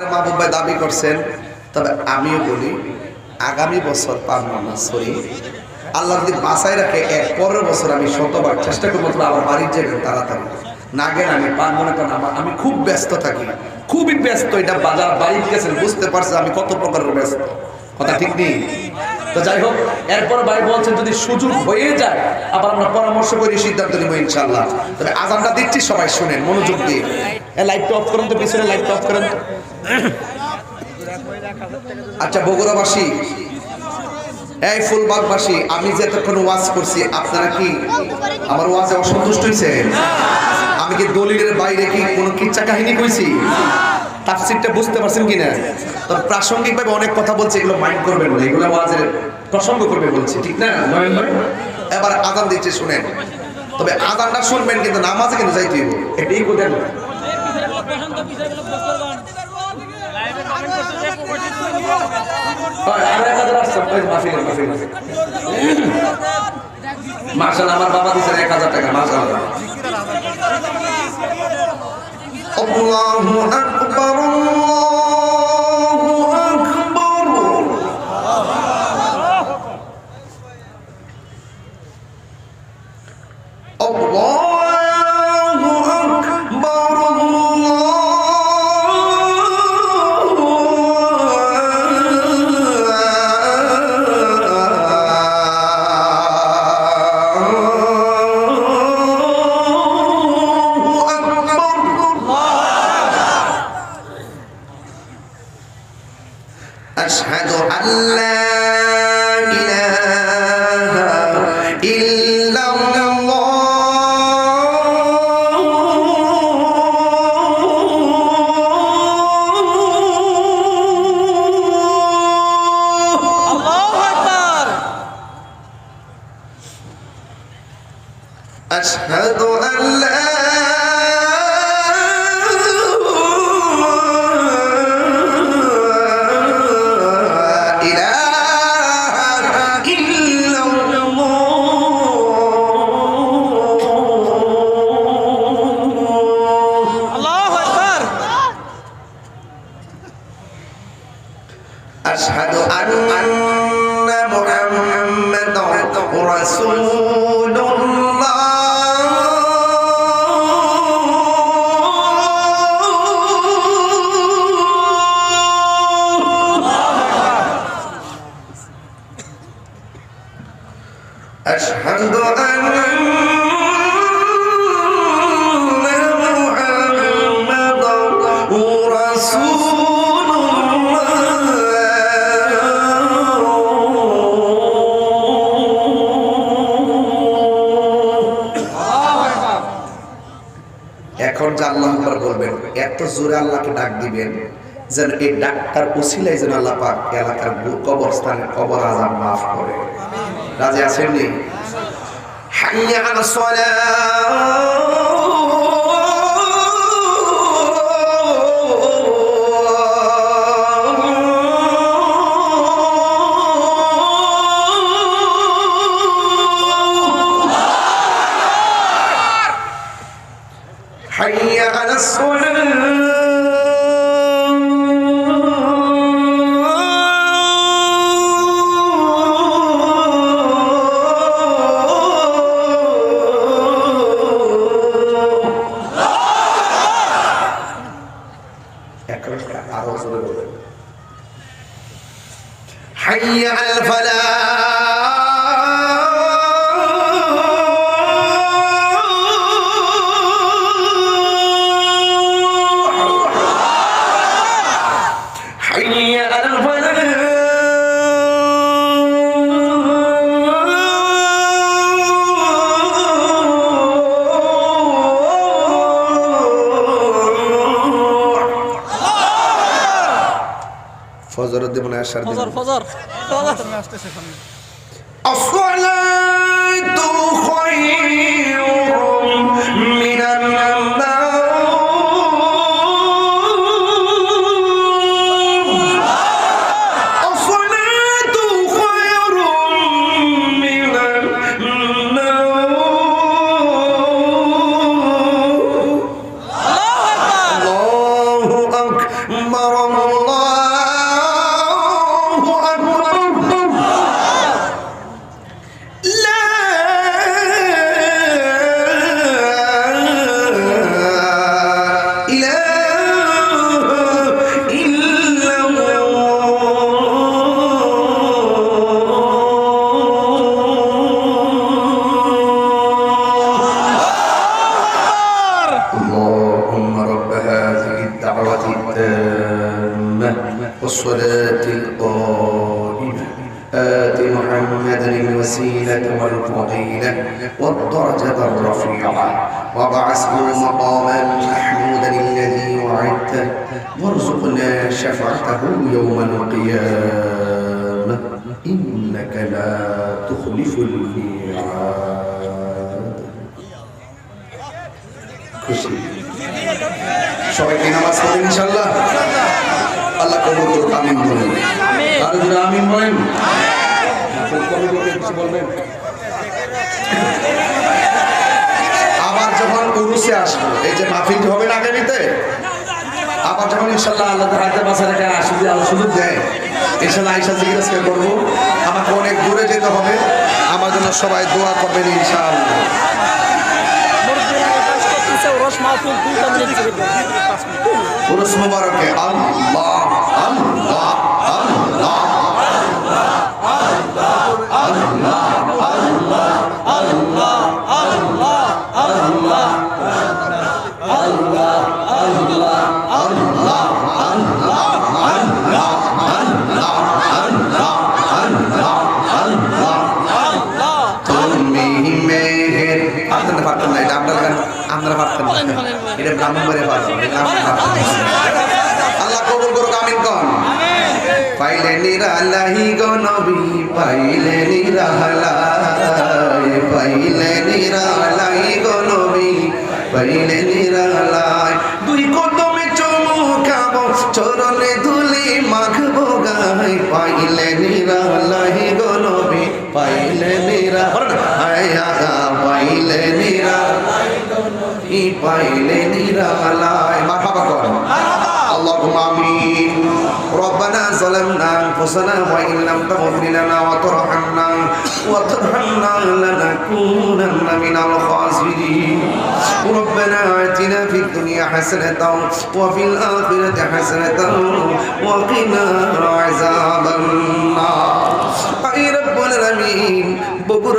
মাহবুব দাবি করছেন, তবে আমিও বলি, আগামী বছর পারব না সরি। আল্লাহ যদি বাসায় রাখে এক পরের বছর আমি শতবার চেষ্টা করব তোমরা আমার বাড়ির যাবেন তাড়াতাড়ি। না গেলে আমি পারব না কারণ আমার আমি খুব ব্যস্ত থাকি। খুবই ব্যস্ত, এটা বাজার বাড়ির গেছেন বুঝতে পারছে আমি কত প্রকারের ব্যস্ত। কথা ঠিক নেই? তো যাই হোক, এরপর ভাই বলছেন, যদি সুযোগ হয়ে যায়, আবার আমরা পরামর্শ করে, সিদ্ধান্ত নিব ইনশাল্লাহ তবে আজানটা দিচ্ছি, সবাই শুনেন, মনোযোগ দিয়ে। লাইটটা অফ করেন তো, পিছনে লাইটটা অফ করেন আচ্ছা বগুড়াবাসী, এই ফুলবাগবাসী, আমি যে এতক্ষণ ওয়াজ করছি, আপনারা কি আমার ওয়াজে অসন্তুষ্ট হয়েছে আমি কি দলিলের বাইরে কি কোনো কিচ্ছা কাহিনী কইছি? তাফসিরটা বুঝতে পারছেন কিনা? তবে প্রাসঙ্গিকভাবে অনেক কথা বলছে এগুলো মাইন্ড করবেন না এগুলো ওয়াজের প্রসঙ্গ করবে বলছি ঠিক না? এবার আজান দিচ্ছে শুনেন। তবে আজানটা শুনবেন কিন্তু নামাজে কিন্তু যাইতে হইব। এটাই কোথায় মার্শাল আমার বাবা দিচ্ছেন এক হাজার টাকা মার্শাল আল্লাহু আকবার আল্লাহু أشهد أن محمدا رسول বলবেন এত জোরে আল্লাহকে ডাক দিবেন যেন এই ডাক্তার উসিলাই যেন আল্লাহ পাক এলাকার গু- কবরস্থানের কবর আজাব মাফ করে রাজি আছেন নি হাইয়া আলা حي على الصلاة حي على الفلاح. ফজর দেবনে আসার দিন ফজর ফজর ফজর। اللهم رب هذه الدعوة التامة والصلاة القائمة. آت محمدا الوسيلة والفضيلة والدرجة الرفيعة وابعثه مقاما محمودا الذي وعدته وارزقنا شفاعته يوم القيامة. إنك لا تخلف الميعاد. সবাই কি নামাজ পড়েন ইনশাল্লাহ আল্লাহ কবুল করুক আমিন বলেন। আর যদি আমিন বলেন। কিছু বলবেন আবার যখন উরুসে আসব এই যে মাহফিল হবে না আগামীতে আবার যখন ইনশাল্লাহ আল্লাহ হাতে বাসা রেখে আসবে আল্লাহ সুযোগ দেয়। ইনশাল্লাহ আইসা জিজ্ঞাসা করব। আমাকে অনেক দূরে যেতে হবে। আমার জন্য সবাই দোয়া করবেন ইনশাআল্লাহ। রস মাহফিল দুইটা মিনিট উরুস মুবারকে আল্লাহ আল্লাহ না এটা আপনারা আপনারা পারতেন না। এটা ব্রাহ্মণবাড়িয়া পারতেন এটা আপনারা পারতেন না। আল্লাহ কবুল করুক আমিন কন। পাইলে নিরালাহি গো নবী পাইলে নিরালাই পাইলে নিরালাই গো নবী পাইলে দুই কদমে চমু খাব চরণে ধুলি পাইলে নিরালাই মারহাবা কর اللهم امين ربنا ظلمنا انفسنا وان لم تغفر لنا وترحمنا وترحمنا لنكونن من الخاسرين ربنا اتنا في الدنيا حسنه وفي الاخره حسنه وقنا عذاب النار আই রব্বুল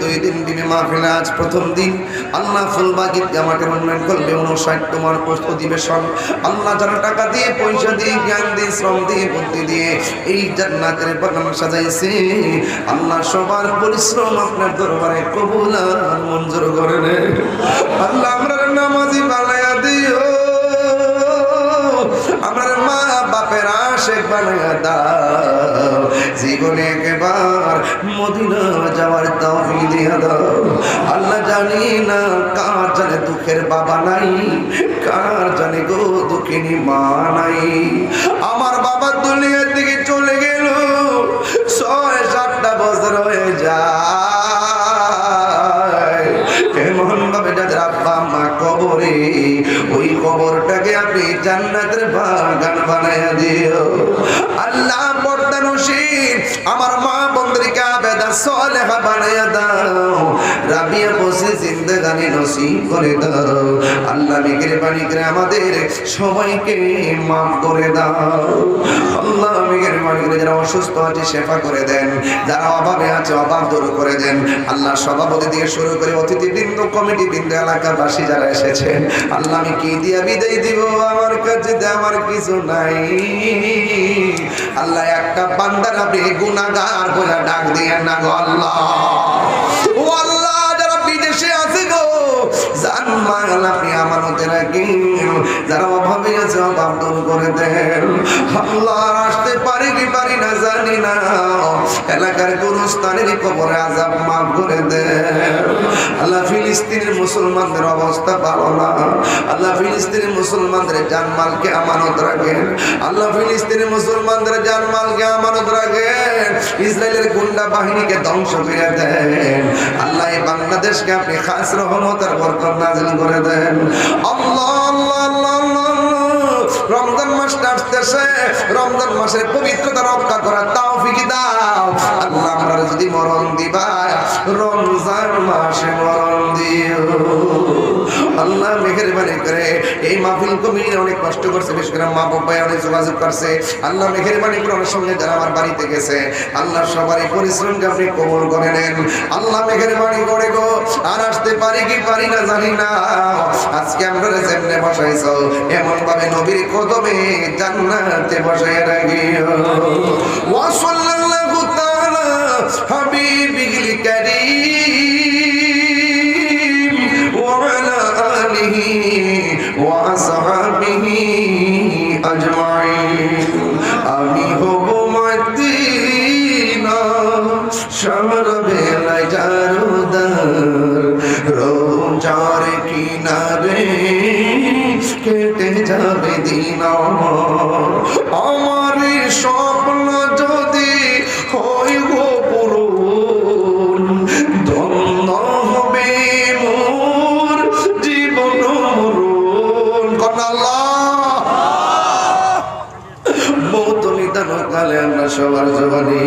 দুই দিন দিনে মাহফিল আজ প্রথম দিন। আল্লাহ ফুলবাগির জামাটের উন্নয়ন করবে উনষাট তোমার অধিবেশন। টাকা দিয়ে, পয়সা দিয়ে, জ্ঞান দিয়ে, শ্রম দিয়ে এই জান্নাতের সাজাইছে, আল্লাহ সবার পরিশ্রম আপনার দরবারে কবুল আর মঞ্জুর করে আল্লাহ আমরা নামাজি বানায়া দিও। আমার মা বাপের আশেক বানায়া দাও। জীবনে একবার মদিনা যাওয়ার আল্লাহ জানি না কার জানে দুঃখের বাবা নাই, কার জানে গো দুঃখিনী মা নাই। আমার বাবা দুনিয়ার দিকে চলে গেল, ছয় সাতটা বছর হয়ে যায়। জান্নাতের বাগান বানাইয়া দিও। আল্লাহ পর্দা নসীব, আমার মা বন্দরিকা বেদা সলেহা বানাইয়া দাও। রাবিয়া বসে জিন্দেগানি নসিব করে দাও। আল্লাহ মেঘের বাণী করে আমাদের সবাইকে মাফ করে দাও। আল্লাহ বাণী করে যারা আল্লাহ কমিটি বৃন্দ এলাকাবাসী যারা এসেছেন, আল্লাহ আমি কি দিয়ে বিদায় দিব? আমার কাছে আমার কিছু নাই। আল্লাহ, একটা বান্দার আপনি গুনাগার বলে ডাক দিয়ে না গো আল্লাহ। মাল যারা অভাবে আছে, অভাব দূর করে দেন। আল্লাহ আসতে পারি কি পারি না জানি না। এলাকার গুরুস্থানের কবরে আজাব মাফ করে দেন। আল্লাহ ফিলিস্তিনের মুসলমানদের অবস্থা ভালো না। আল্লাহ ফিলিস্তিনের মুসলমানদের জানমালকে আমানত রাখেন। আল্লাহ ফিলিস্তিনের মুসলমানদের জানমালকে আমানত রাখেন। ইসরায়েলের গুন্ডা বাহিনীকে ধ্বংস করে দেন। আল্লাহ বাংলাদেশকে আপনি খাস রহমতের বরকত নাজিল করে দেন। রমজান মাসটা আসতেছে। রমজান মাসের পবিত্রতা রক্ষা করার তাও ফিকি দাও। আল্লাহ আমরা যদি মরণ দিবা রমজান মাসে মরণ আল্লাহ মেহেরবানি করে। এই মাহফিল কমিটি অনেক কষ্ট করছে, বিশেষ করে মা বাবা অনেক যোগাযোগ করছে। আল্লাহ মেহেরবানি করে অনেক সঙ্গে যারা আমার বাড়িতে গেছে আল্লাহ সবারই পরিশ্রমকে আপনি কবল করে নেন। আল্লাহ মেহেরবানি করে গো, আর আসতে পারি কি পারি না জানি না। আজকে আমরা যেমনে বসাইছ এমন ভাবে নবীর কদমে জান্নাতে বসাই রাখিও। রোজার কিনারে কেটে যাবে দিন নিদান কালে সবার জবানি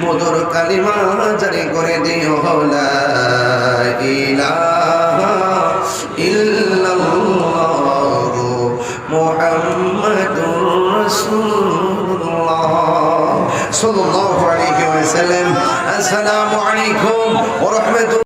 মধুর কালিমা জারি করে দিও হলা আলাইকুম